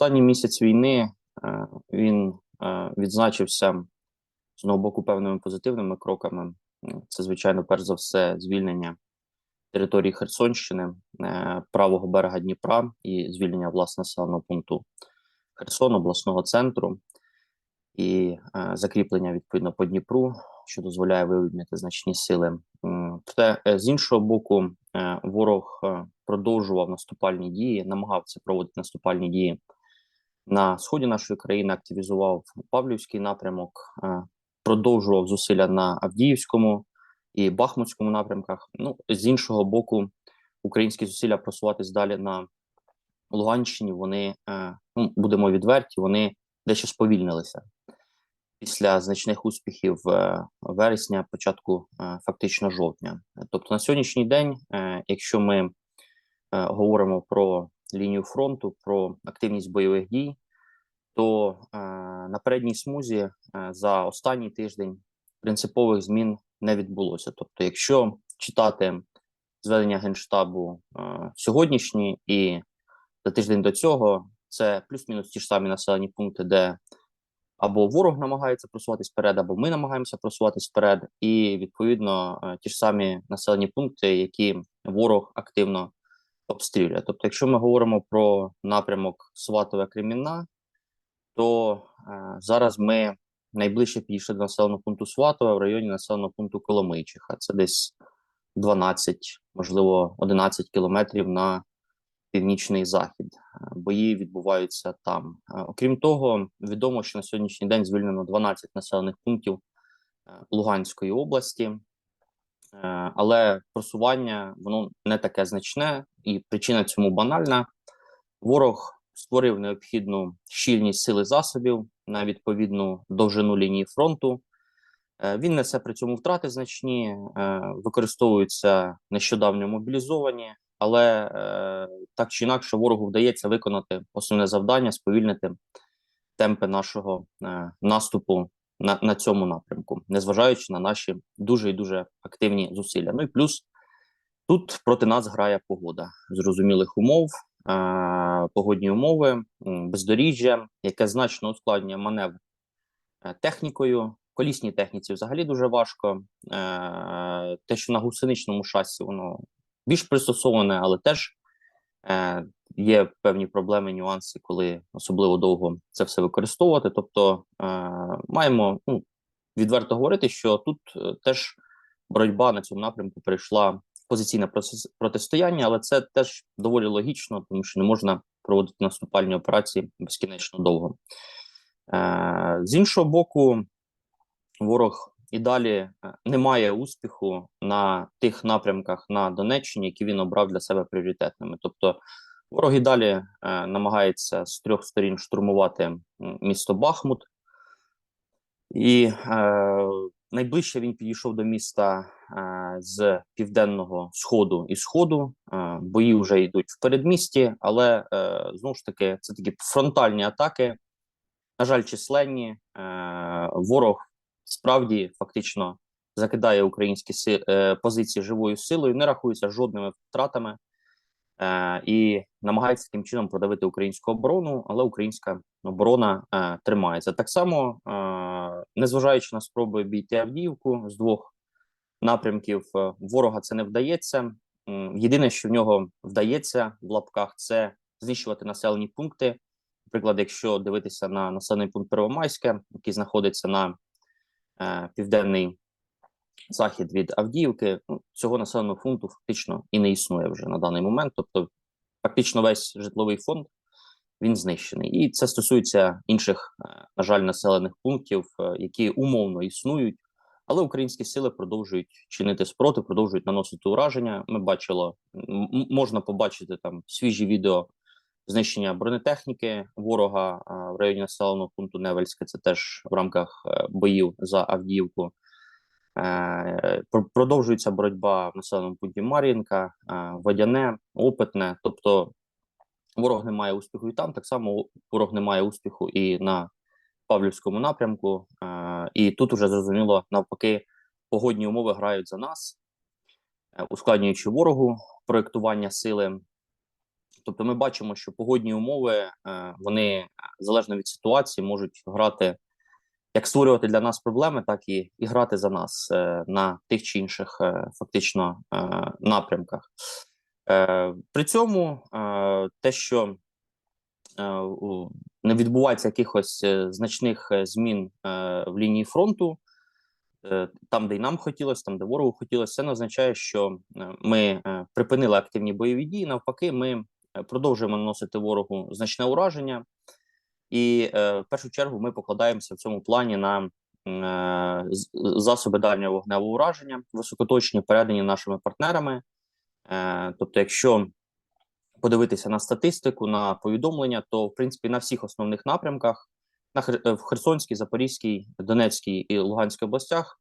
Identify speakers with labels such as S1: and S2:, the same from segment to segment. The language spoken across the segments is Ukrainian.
S1: Останній місяць війни е, він е, відзначився з одного боку певними позитивними кроками. Це, звичайно, перш за все, звільнення території Херсонщини, е, правого берега Дніпра і звільнення власне населеного пункту Херсон, обласного центру і е, закріплення відповідно по Дніпру, що дозволяє вивільнити значні сили. Проте е, з іншого боку, е, ворог е, продовжував наступальні дії, намагався проводити наступальні дії на сході нашої країни, активізував Павлівський напрямок, е, продовжував зусилля на Авдіївському і Бахмутському напрямках. Ну з іншого боку, українські зусилля просуватись далі на Луганщині. Вони е, ну будемо відверті, вони дещо сповільнилися після значних успіхів е, вересня, початку фактично жовтня. Тобто на сьогоднішній день, якщо ми говоримо про лінію фронту, про активність бойових дій, то е, на передній смузі е, за останній тиждень принципових змін не відбулося. Тобто, якщо читати зведення генштабу е, сьогоднішні і за тиждень до цього, це плюс-мінус ті ж самі населені пункти, де або ворог намагається просуватись вперед, або ми намагаємося просуватись вперед, і відповідно ті ж самі населені пункти, які ворог активно обстрілює. Тобто, якщо ми говоримо про напрямок Сватове Кремінна, то е, зараз ми найближче підійшли до населеного пункту Сватове в районі населеного пункту Коломийчиха. Це десь 12, можливо, 11 кілометрів на північний захід. Е, Бої відбуваються там. Е, Окрім того, відомо, що на сьогоднішній день звільнено 12 населених пунктів е, Луганської області, але просування воно не таке значне, і причина цьому банальна. Ворог створив необхідну щільність сили засобів на відповідну довжину лінії фронту. Е, Він несе при цьому втрати значні, е, використовуються нещодавно мобілізовані, але е, так чи інакше ворогу вдається виконати основне завдання сповільнити темпи нашого е, наступу на, на цьому напрямку, незважаючи на наші дуже і дуже активні зусилля. Ну і плюс тут проти нас грає погода зрозумілих умов, е, погодні умови, бездоріжжя, яке значно ускладнює маневр е, технікою. Колісній техніці взагалі дуже важко. Е, те, що на гусеничному шасі воно більш пристосоване, але теж є певні проблеми, нюанси, коли особливо довго це все використовувати. Тобто е, маємо ну, відверто говорити, що тут е, теж боротьба на цьому напрямку перейшла в позиційне протистояння, але це теж доволі логічно, тому що не можна проводити наступальні операції безкінечно довго. Е, з іншого боку, ворог і далі е, не має успіху на тих напрямках на Донеччині, які він обрав для себе пріоритетними. Тобто, ворог і далі е, намагається з трьох сторін штурмувати місто Бахмут, і е, найближче він підійшов до міста е, з південного сходу і сходу. Е, бої вже йдуть в передмісті, але е, знову ж таки це такі фронтальні атаки. На жаль, численні. Е, ворог справді фактично закидає українські си, е, позиції живою силою, не рахується жодними втратами е, і намагається таким чином продавити українську оборону, але українська оборона е, тримається. Так само, е, незважаючи на спроби обійти Авдіївку з двох напрямків, е, ворога це не вдається. Єдине, що в нього вдається в лапках, це знищувати населені пункти. Наприклад, якщо дивитися на населений пункт Первомайське, який знаходиться на південний захід від Авдіївки, ну, цього населеного пункту фактично і не існує вже на даний момент. Тобто, фактично, весь житловий фонд він знищений. І це стосується інших, е, на жаль, населених пунктів, е, які умовно існують, але українські сили продовжують чинити спротив, продовжують наносити ураження. Ми бачили, можна побачити там свіжі відео знищення бронетехніки ворога в районі населеного пункту Невельське. Це теж в рамках е, боїв за Авдіївку. Е, Продовжується боротьба в населеному пункті Мар'їнка, е, Водяне, Опитне. Тобто ворог не має успіху і там. Так само ворог не має успіху і на Павлівському напрямку. І тут уже зрозуміло, навпаки, погодні умови грають за нас, ускладнюючи ворогу проєктування сили. Тобто, ми бачимо, що погодні умови е, вони залежно від ситуації можуть грати як створювати для нас проблеми, так і, і грати за нас е, на тих чи інших е, фактично напрямках. При цьому те, що не відбувається якихось значних змін в лінії фронту, там, де й нам хотілося, там, де ворогу хотілося, це не означає, що ми припинили активні бойові дії. Навпаки, ми продовжуємо наносити ворогу значне ураження, і е, в першу чергу ми покладаємося в цьому плані на е, засоби дальнього вогневого ураження, високоточні, передані нашими партнерами. Е, тобто, якщо подивитися на статистику, на повідомлення, то в принципі на всіх основних напрямках на е, в Херсонській, Запорізькій, Донецькій і Луганській областях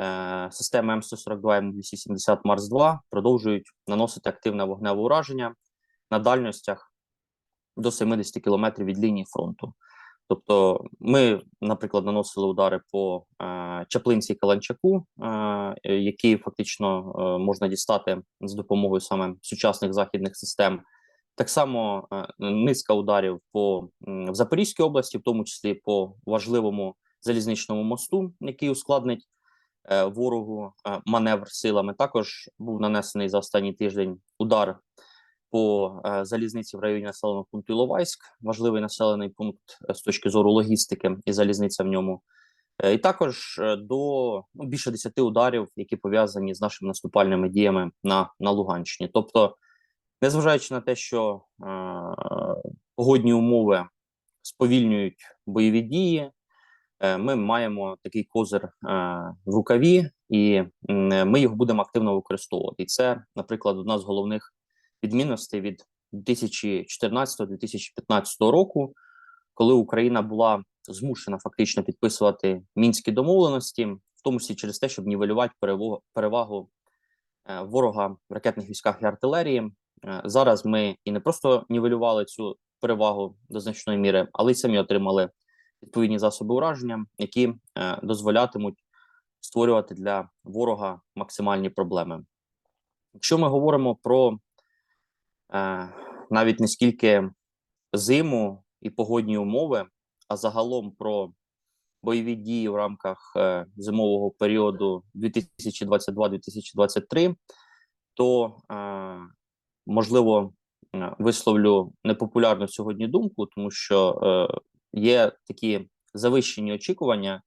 S1: е, системи М142 М270 Марс 2 продовжують наносити активне вогневе ураження на дальностях до 70 кілометрів від лінії фронту. Тобто, ми, наприклад, наносили удари по е, Чаплинці Каланчаку, е, які фактично е, можна дістати з допомогою саме сучасних західних систем. Так само е, низка ударів по в Запорізькій області, в тому числі по важливому залізничному мосту, який ускладнить е, ворогу е, маневр силами. Також був нанесений за останній тиждень удар по е, залізниці в районі населеного пункту Іловайськ, важливий населений пункт е, з точки зору логістики і залізниця в ньому. Е, І також до ну, більше 10 ударів, які пов'язані з нашими наступальними діями на, на Луганщині. Тобто, незважаючи на те, що е, погодні умови сповільнюють бойові дії, ми маємо такий козир е, в рукаві, і ми його будемо активно використовувати. І це, наприклад, одна з головних відмінностей від 2014-2015 року, коли Україна була змушена фактично підписувати мінські домовленості, в тому числі через те, щоб нівелювати перевагу, е, ворога в ракетних військах і артилерії. Е, зараз ми і не просто нівелювали цю перевагу до значної міри, але й самі отримали відповідні засоби ураження, які е, дозволятимуть створювати для ворога максимальні проблеми. Якщо ми говоримо про навіть не скільки зиму і погодні умови, а загалом про бойові дії в рамках е, зимового періоду 2022-2023, то е, можливо е, висловлю непопулярну сьогодні думку, тому що е, є такі завищені очікування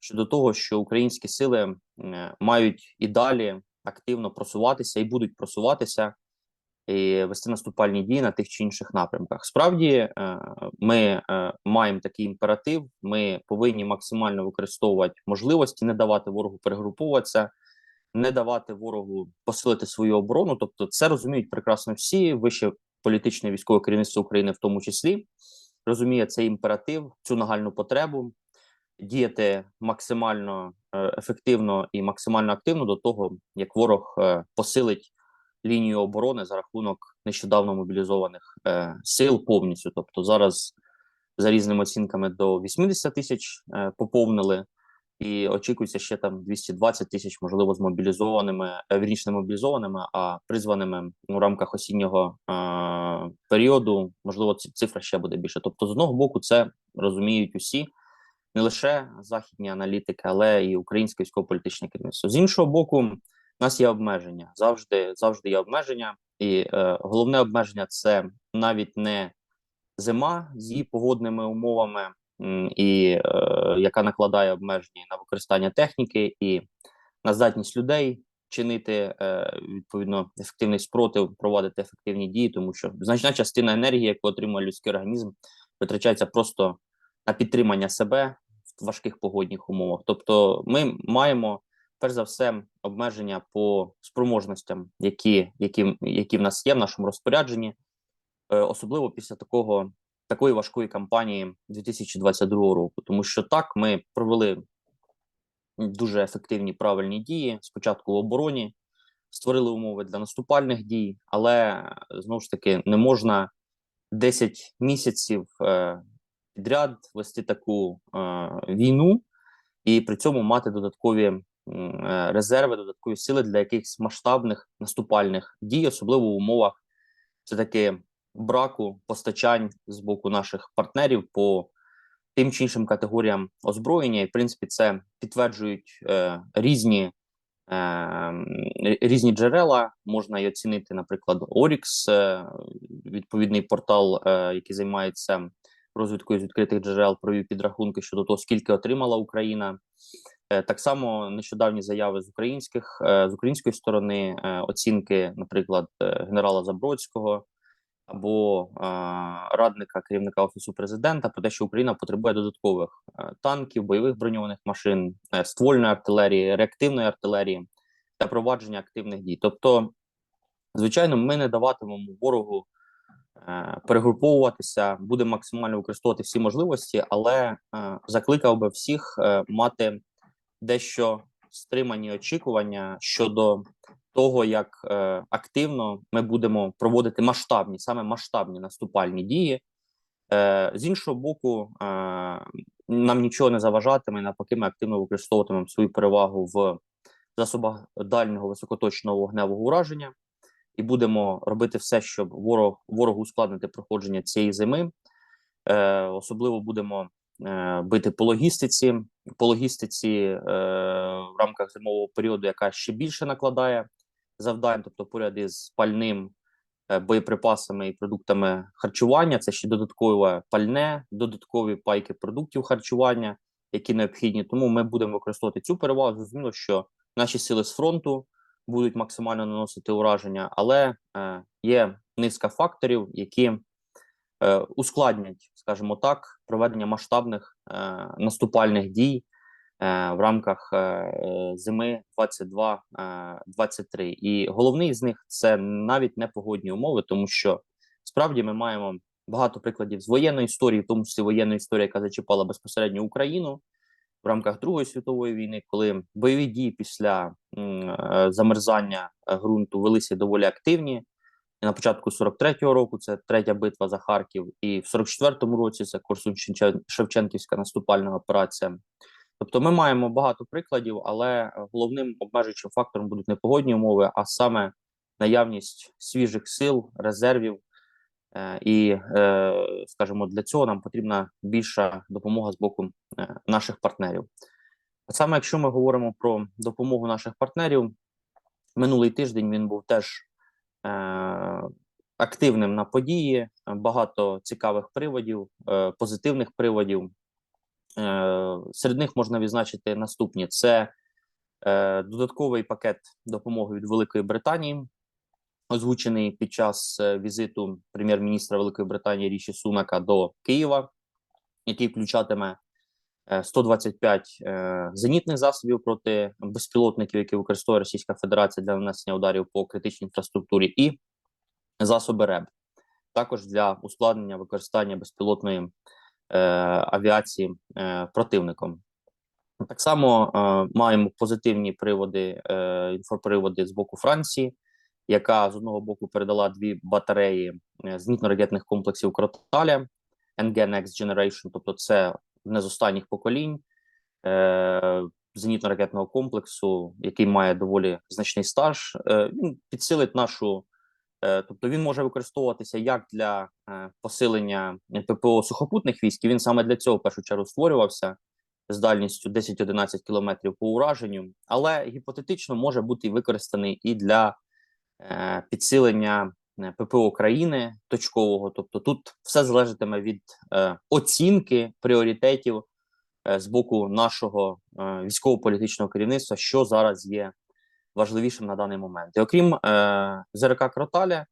S1: щодо того, що українські сили е, мають і далі активно просуватися і будуть просуватися і вести наступальні дії на тих чи інших напрямках. Справді, е, ми е, маємо такий імператив. Ми повинні максимально використовувати можливості, не давати ворогу перегруповуватися, не давати ворогу посилити свою оборону. Тобто, це розуміють прекрасно всі вище політичне військове керівництво України, в тому числі розуміє цей імператив, цю нагальну потребу діяти максимально е, ефективно і максимально активно до того, як ворог посилить лінію оборони за рахунок нещодавно мобілізованих е, сил повністю. Тобто зараз за різними оцінками до 80 тисяч е, поповнили, і очікується ще там 220 тисяч, можливо, з мобілізованими, е, вірніше не мобілізованими, а призваними у рамках осіннього е, періоду. Можливо, ці- цифра ще буде більше. Тобто, з одного боку, це розуміють усі. Не лише західні аналітики, але і українське військово-політичне керівництво. З іншого боку, нас є обмеження. Завжди, завжди є обмеження, і е, головне обмеження це навіть не зима з її погодними умовами, і е, яка накладає обмеження на використання техніки і на здатність людей чинити е, відповідно ефективний спротив, проводити ефективні дії, тому що значна частина енергії, яку отримує людський організм, витрачається просто на підтримання себе в важких погодних умовах. Тобто, ми маємо перш за все обмеження по спроможностям, які, які, які в нас є в нашому розпорядженні, е, особливо після такого такої важкої кампанії 2022 року, тому що так ми провели дуже ефективні правильні дії. Спочатку в обороні створили умови для наступальних дій, але знову ж таки не можна 10 місяців е, підряд вести таку е, війну і при цьому мати додаткові резерви, додаткові сили для якихось масштабних наступальних дій, особливо в умовах все таки браку постачань з боку наших партнерів по тим чи іншим категоріям озброєння. І в принципі, це підтверджують е, різні. е, Різні джерела можна й оцінити, наприклад, Orix, е, відповідний портал, е, який займається розвідкою з відкритих джерел, провів підрахунки щодо того, скільки отримала Україна. Е, Так само нещодавні заяви з українських е, з української сторони, е, оцінки, наприклад, генерала Забродського або радника керівника офісу президента про те, що Україна потребує додаткових танків, бойових броньованих машин, ствольної артилерії, реактивної артилерії та провадження активних дій. Тобто, звичайно, ми не даватимемо ворогу перегруповуватися, будемо максимально використовувати всі можливості, але закликав би всіх мати дещо стримані очікування щодо того, як е, активно ми будемо проводити масштабні, саме масштабні наступальні дії. Е, з іншого боку, е, нам нічого не заважатиме, навпаки, ми активно використовуватимемо свою перевагу в засобах дальнього високоточного вогневого ураження і будемо робити все, щоб ворог ворогу ускладнити проходження цієї зими. Е, особливо будемо е, бити по логістиці, по логістиці е, в рамках зимового періоду, яка ще більше накладає завдань, тобто поряд із пальним е, боєприпасами і продуктами харчування. Це ще додаткове пальне, додаткові пайки продуктів харчування, які необхідні. Тому ми будемо використовувати цю перевагу. Зрозуміло, що наші сили з фронту будуть максимально наносити ураження, але е, є низка факторів, які ускладнять, скажімо так, проведення масштабних е, наступальних дій е, в рамках е, е, зими 22-23. І головний з них це навіть не погодні умови, тому що справді ми маємо багато прикладів з воєнної історії, в тому числі воєнної історії, яка зачіпала безпосередньо Україну в рамках Другої світової війни, коли бойові дії після е, замерзання е, ґрунту велися доволі активні. На початку 43-го року це третя битва за Харків, і в 44-му році це Корсунь-Шевченківська наступальна операція. Тобто, ми маємо багато прикладів, але головним обмежуючим фактором будуть не погодні умови, а саме наявність свіжих сил, резервів. Е, І, е, скажімо, для цього нам потрібна більша допомога з боку е, наших партнерів. А саме, якщо ми говоримо про допомогу наших партнерів, минулий тиждень він був теж активним на події, багато цікавих приводів, е, позитивних приводів. Е, серед них можна відзначити наступні: це е, додатковий пакет допомоги від Великої Британії, озвучений під час е, візиту прем'єр-міністра Великої Британії Ріші Сунака до Києва, який включатиме е, 125 е, зенітних засобів проти безпілотників, які використовує Російська Федерація для нанесення ударів по критичній інфраструктурі, і засоби РЕБ, також для ускладнення використання безпілотної е, авіації е, противником. Так само е, маємо позитивні приводи, е, інфоприводи з боку Франції, яка з одного боку передала дві батареї е, зенітно-ракетних комплексів Кроталя NG Next Generation, тобто це одне з останніх поколінь е, зенітно-ракетного комплексу, який має доволі значний стаж. Е, він підсилить нашу, е, тобто він може використовуватися як для е, посилення ППО сухопутних військ. Він саме для цього в першу чергу створювався з дальністю 10-11 кілометрів по ураженню, але гіпотетично може бути використаний і для е, підсилення ППО країни точкового. Тобто, тут все залежатиме від е, оцінки пріоритетів е, з боку нашого е, військово-політичного керівництва, що зараз є важливішим на даний момент. І окрім е, ЗРК Кроталя,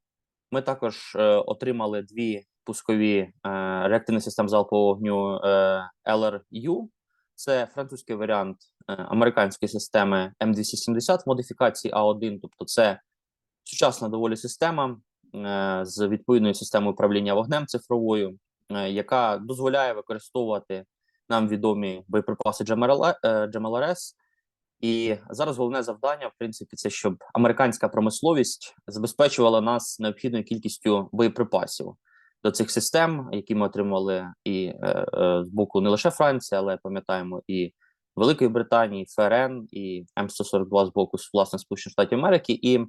S1: ми також е, отримали дві пускові е, реактивні системи залпового вогню е, LRU. Це французький варіант е, американської системи М270 в модифікації А1, тобто це сучасна доволі система е, з відповідною системою управління вогнем цифровою, е, яка дозволяє використовувати нам відомі боєприпаси GMLR, е, GMLRS. І зараз головне завдання, в принципі, це щоб американська промисловість забезпечувала нас необхідною кількістю боєприпасів до цих систем, які ми отримали і е, е, з боку не лише Франції, але пам'ятаємо і Великої Британії, ФРН і М142 з боку власне Сполучених Штатів Америки. І Е,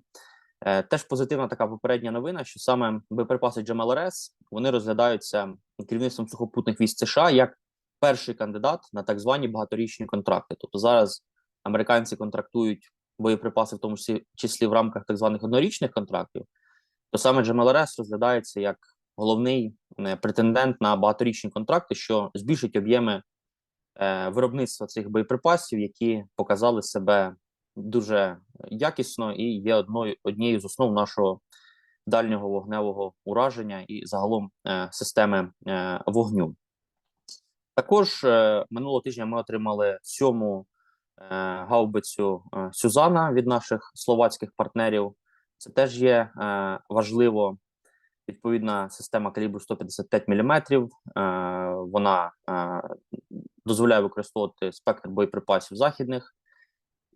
S1: Теж позитивна така попередня новина, що саме боєприпаси GMLRS вони розглядаються керівництвом сухопутних військ США як перший кандидат на так звані багаторічні контракти. Тобто зараз американці контрактують боєприпаси, в тому числі, числі в рамках так званих однорічних контрактів, то саме GMLRS розглядається як головний е, претендент на багаторічні контракти, що збільшить об'єми е, виробництва цих боєприпасів, які показали себе дуже якісно і є одною однією з основ нашого дальнього вогневого ураження і загалом е, системи е, вогню. Також е, минулого тижня ми отримали сьому гаубицю Сюзана від наших словацьких партнерів. Це теж є важливо. Відповідна система калібру 155 мм. Вона дозволяє використовувати спектр боєприпасів західних,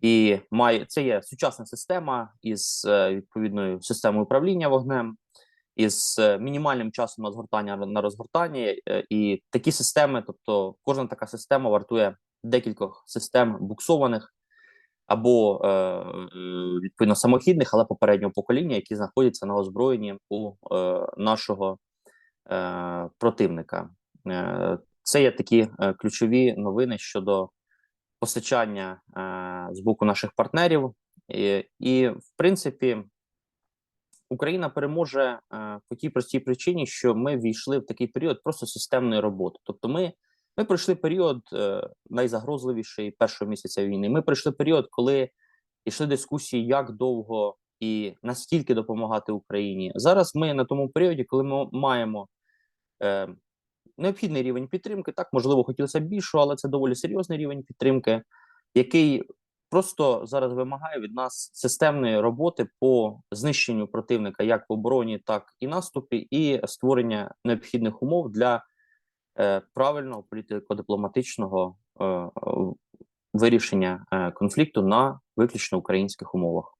S1: і має це є сучасна система із е, відповідною системою управління вогнем, із е, мінімальним часом на згортання на розгортання. Е, і такі системи, тобто кожна така система вартує декількох систем буксованих або відповідно самохідних, але попереднього покоління, які знаходяться на озброєнні у нашого противника. Це є такі ключові новини щодо постачання е, з боку наших партнерів, і, і в принципі. Україна переможе е, по тій простій причині, що ми війшли в такий період просто системної роботи. Тобто, ми ми пройшли період е, найзагрозливіший першого місяця війни. Ми пройшли період, коли йшли дискусії, як довго і наскільки допомагати Україні. Зараз ми на тому періоді, коли ми маємо необхідний рівень підтримки. Так, можливо, хотілося б більшого, але це доволі серйозний рівень підтримки, який просто зараз вимагає від нас системної роботи по знищенню противника як в обороні, так і наступі, і створення необхідних умов для е, правильного політико-дипломатичного е, вирішення е, конфлікту на виключно українських умовах.